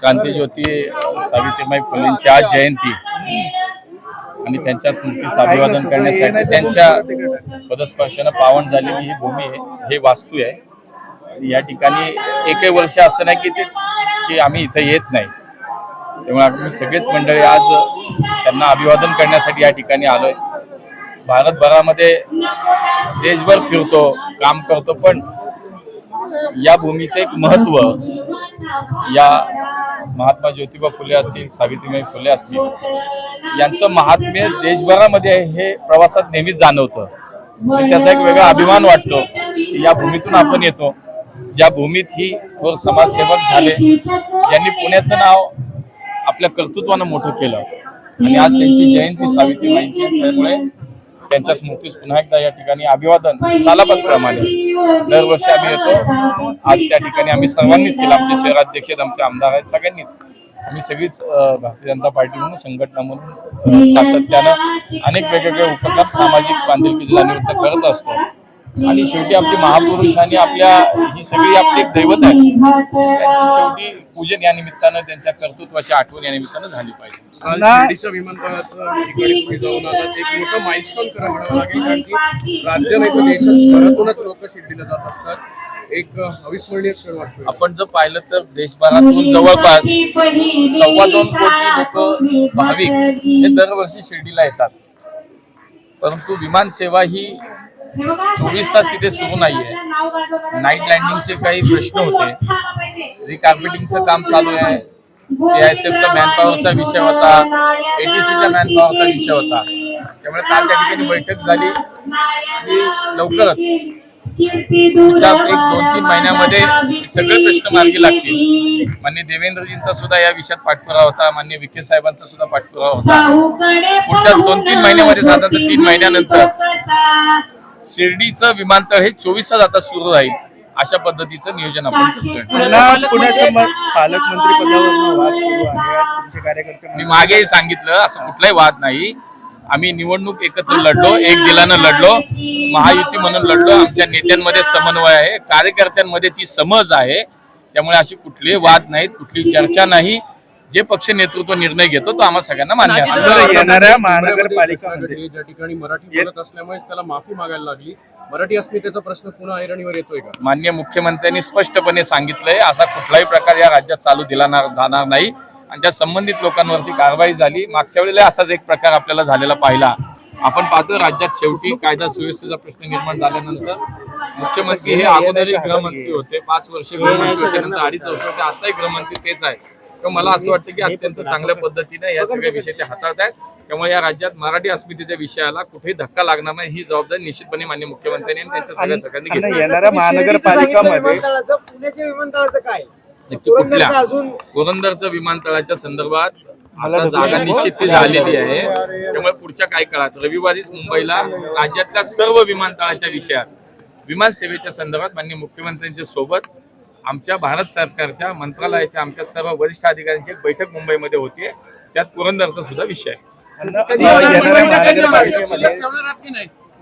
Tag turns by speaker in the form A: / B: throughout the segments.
A: क्रांतीज्योती सावित्रीबाई फुलेंची आज जयंती आणि त्यांच्या स्मृतीस अभिवादन करण्यासाठी त्यांच्या पदस्पर्शाने पावन झालेली ही भूमी आहे हे वास्तू आहे या ठिकाणी एकही वर्ष असं नाही की की आम्ही इथं येत नाही त्यामुळे आम्ही सगळेच मंडळी आज त्यांना अभिवादन करण्यासाठी या ठिकाणी आलोय भारतभरामध्ये देशभर फिरतो काम करतो पण या भूमीचं एक महत्त्व या महात्मा ज्योतिबा फुले असतील सावित्रीबाई फुले असतील यांचं महात्म्य देशभरामध्ये हे प्रवासात नेहमीच जाणवतं आणि त्याचा एक वेगळा अभिमान वाटतो की या भूमीतून आपण येतो ज्या भूमीत ही थोर समाजसेवक झाले ज्यांनी पुण्याचं नाव आपल्या कर्तृत्वानं मोठं केलं आणि आज त्यांची जयंती सावित्रीबाईंची त्यामुळे त्यांच्या स्मृतीस पुन्हा एकदा या ठिकाणी अभिवादन प्रमाणे दरवर्षी आम्ही येतो आज त्या ठिकाणी आम्ही सर्वांनीच केलं आमचे शहराध्यक्ष आमचे आमदार आहेत सगळ्यांनीच आम्ही सगळीच भारतीय जनता पार्टी म्हणून संघटना म्हणून सातत्यानं अनेक वेगवेगळे उपक्रम सामाजिक बांधिलकी निवृत्त करत असतो आणि शेवटी आपली महापुरुष आणि आपल्या ही सगळी आपली दैवत आहे त्यांची शेवटी पूजन या निमित्तानं त्यांच्या कर्तृत्वाची आठवण या निमित्तानं झाली पाहिजे
B: एक लागेल राज्य जात एक अविस्मरणीय
A: आपण जर पाहिलं तर देशभरातून जवळपास सव्वा दोन कोटी लोक भाविक हे दरवर्षी शिर्डीला येतात परंतु विमान सेवा ही चोवीस तास तिथे सुरू नाहीये नाईट लँडिंगचे काही प्रश्न होते रिकार्पेटिंगचं काम चालू आहे सीआयएसएफचा मॅनपॉवरचा विषय होता एटीसीचा मॅनपॉवरचा विषय होता त्यामुळे काल त्या ठिकाणी बैठक झाली आणि लवकरच एक दोन तीन महिन्यामध्ये सगळे प्रश्न मार्गी लागतील मान्य देवेंद्रजींचा सुद्धा या विषयात पाठपुरावा होता मान्य विखे साहेबांचा सुद्धा पाठपुरावा होता पुढच्या दोन तीन महिन्यामध्ये साधारण तीन महिन्यानंतर शिर्डीचं विमानतळ हे चोवीस तास आता सुरू राहील अशा पद्धतीचं नियोजन आपण
B: करतोय पालकमंत्री
A: मी मागे सांगितलं असं कुठलाही वाद नाही आम्ही निवडणूक एकत्र लढलो एक दिलानं लढलो महायुती म्हणून लढलो आमच्या नेत्यांमध्ये समन्वय आहे कार्यकर्त्यांमध्ये ती समज आहे त्यामुळे अशी कुठले वाद नाहीत कुठली चर्चा नाही जे पक्ष नेतृत्व निर्णय घेतो तो आम्हाला सगळ्यांना मान्य
B: असतो येणाऱ्या महानगरपालिका ज्या ठिकाणी मराठी बोलत असल्यामुळे त्याला माफी मागायला लागली मराठी अस्मितेचा प्रश्न पुन्हा ऐरणीवर येतोय
A: का मान्य मुख्यमंत्र्यांनी स्पष्टपणे सांगितलंय असा कुठलाही प्रकार या राज्यात चालू दिला जाणार नाही आणि त्या संबंधित लोकांवरती कारवाई झाली मागच्या वेळेला असाच एक प्रकार आपल्याला झालेला पाहिला आपण पाहतो राज्यात शेवटी कायदा सुव्यवस्थेचा प्रश्न निर्माण झाल्यानंतर मुख्यमंत्री हे अगोदरही गृहमंत्री होते पाच वर्ष गृहमंत्री होते नंतर अडीच वर्ष होते आताही गृहमंत्री तेच आहे तर मला असं वाटतं की अत्यंत चांगल्या पद्धतीने या सगळ्या विषय ते हाताळत आहेत त्यामुळे या राज्यात मराठी अस्मितेच्या विषयाला कुठेही धक्का लागणार नाही ही जबाबदारी निश्चितपणे मान्य मुख्यमंत्र्यांनी आणि त्यांच्या सगळ्या सगळ्यांनी
B: घेतली येणाऱ्या महानगरपालिकामध्ये पुण्याच्या विमानतळाचं काय
A: नक्की कुठल्या पुरंदरचं विमानतळाच्या संदर्भात आता जागा निश्चित झालेली आहे त्यामुळे पुढच्या काही काळात रविवारीच मुंबईला राज्यातल्या सर्व विमानतळाच्या विषयात विमानसेवेच्या संदर्भात माननीय मुख्यमंत्र्यांच्या सोबत आमच्या भारत सरकारच्या मंत्रालयाच्या आमच्या सर्व वरिष्ठ अधिकाऱ्यांची बैठक मुंबईमध्ये होती त्यात पुरंदरचा सुद्धा विषय
B: आहे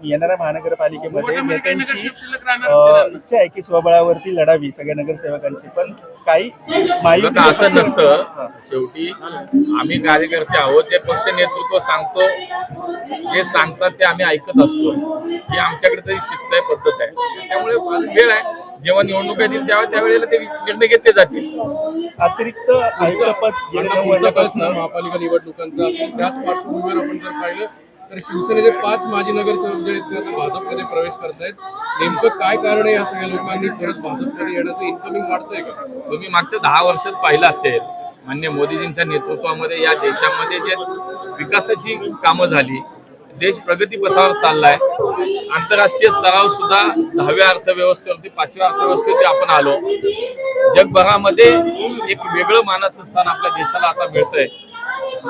B: येणाऱ्या महानगरपालिकेमध्ये
A: इच्छा आहे की स्वबळावरती लढावी सगळ्या नगरसेवकांची पण काही माहिती असं नसतं शेवटी आम्ही कार्यकर्ते आहोत जे पक्ष नेतृत्व सांगतो जे सांगतात ते आम्ही ऐकत असतो हे आमच्याकडे तरी शिस्त आहे पद्धत आहे त्यामुळे वेळ आहे जेव्हा निवडणूक येतील तेव्हा त्यावेळेला ते निर्णय घेतले जातील
B: अतिरिक्त आयुक्तपद महापालिका निवडणुकांचा असेल त्याच पार्श्वभूमीवर आपण जर पाहिलं तर शिवसेनेचे पाच माजी नगरसेवक जे आहेत ते आता भाजपमध्ये प्रवेश करत आहेत नेमकं काय कारण आहे या सगळ्या लोकांनी परत भाजपमध्ये येण्याचं इन्कमिंग वाढतंय
A: का तुम्ही मागच्या दहा वर्षात पाहिलं असेल मान्य मोदीजींच्या नेतृत्वामध्ये या देशामध्ये जे विकासाची कामं झाली देश प्रगतीपथावर चाललाय आंतरराष्ट्रीय स्तरावर सुद्धा दहाव्या अर्थव्यवस्थेवरती पाचव्या अर्थव्यवस्थेवरती आपण आलो जगभरामध्ये एक वेगळं मानाचं स्थान आपल्या देशाला आता मिळतंय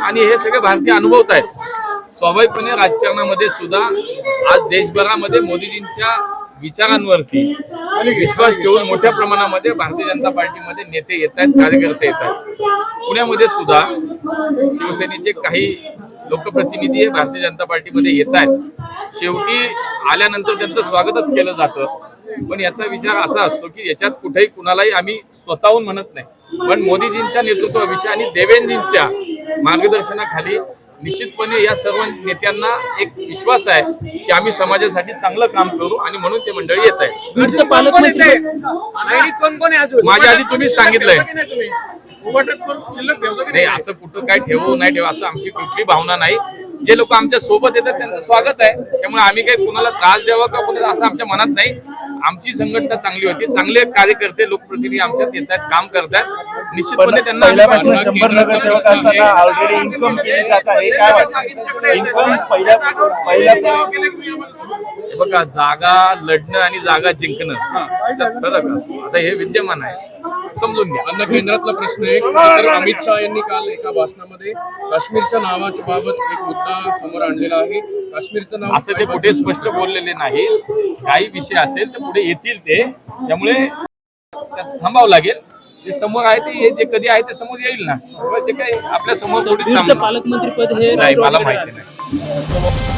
A: आणि हे सगळे भारतीय अनुभवत आहेत स्वाभाविकपणे राजकारणामध्ये सुद्धा आज देशभरामध्ये मोदीजींच्या विचारांवरती आणि विश्वास ठेवून मोठ्या प्रमाणामध्ये भारतीय जनता पार्टीमध्ये नेते येत आहेत कार्यकर्ते येत आहेत पुण्यामध्ये सुद्धा शिवसेनेचे काही लोकप्रतिनिधी भारतीय जनता पार्टीमध्ये येत आहेत शेवटी आल्यानंतर त्यांचं स्वागतच केलं जातं पण याचा विचार असा असतो की याच्यात कुठेही कुणालाही आम्ही स्वतःहून म्हणत नाही पण मोदीजींच्या नेतृत्वाविषयी आणि देवेंद्रजींच्या मार्गदर्शनाखाली निश्चितपणे या सर्व नेत्यांना एक विश्वास आहे की आम्ही समाजासाठी चांगलं काम करू आणि म्हणून ते मंडळी येत
B: आहे माझ्या आधी तुम्ही सांगितलंय
A: नाही असं कुठं काय ठेवू नाही ठेवू असं आमची कुठली भावना नाही जे लोक आमच्या सोबत येतात त्यांचं स्वागत आहे त्यामुळे आम्ही काही कुणाला त्रास द्यावा का कुणाला असं आमच्या मनात नाही आमची संघटना चांगली होती चांगले कार्यकर्ते लोकप्रतिनिधी आमच्यात येत आहेत काम करतात निश्चितपणे त्यांना बघा जागा लढणं आणि जागा जिंकणं फरक असतो आता हे विद्यमान
B: आहे समजून घ्या अन्न केंद्रातला प्रश्न आहे तर अमित शहा यांनी काल एका भाषणामध्ये काश्मीरच्या नावाच्या बाबत एक मुद्दा समोर आणलेला आहे काश्मीरचं नाव
A: असे ते कुठे स्पष्ट बोललेले नाही काही विषय असेल तर पुढे येतील ते त्यामुळे त्याच थांबावं लागेल जे समोर आहे ते जे कधी आहे ते समोर येईल ना ते काही आपल्या समोर थोडी पालकमंत्री पद हे नाही मला माहिती नाही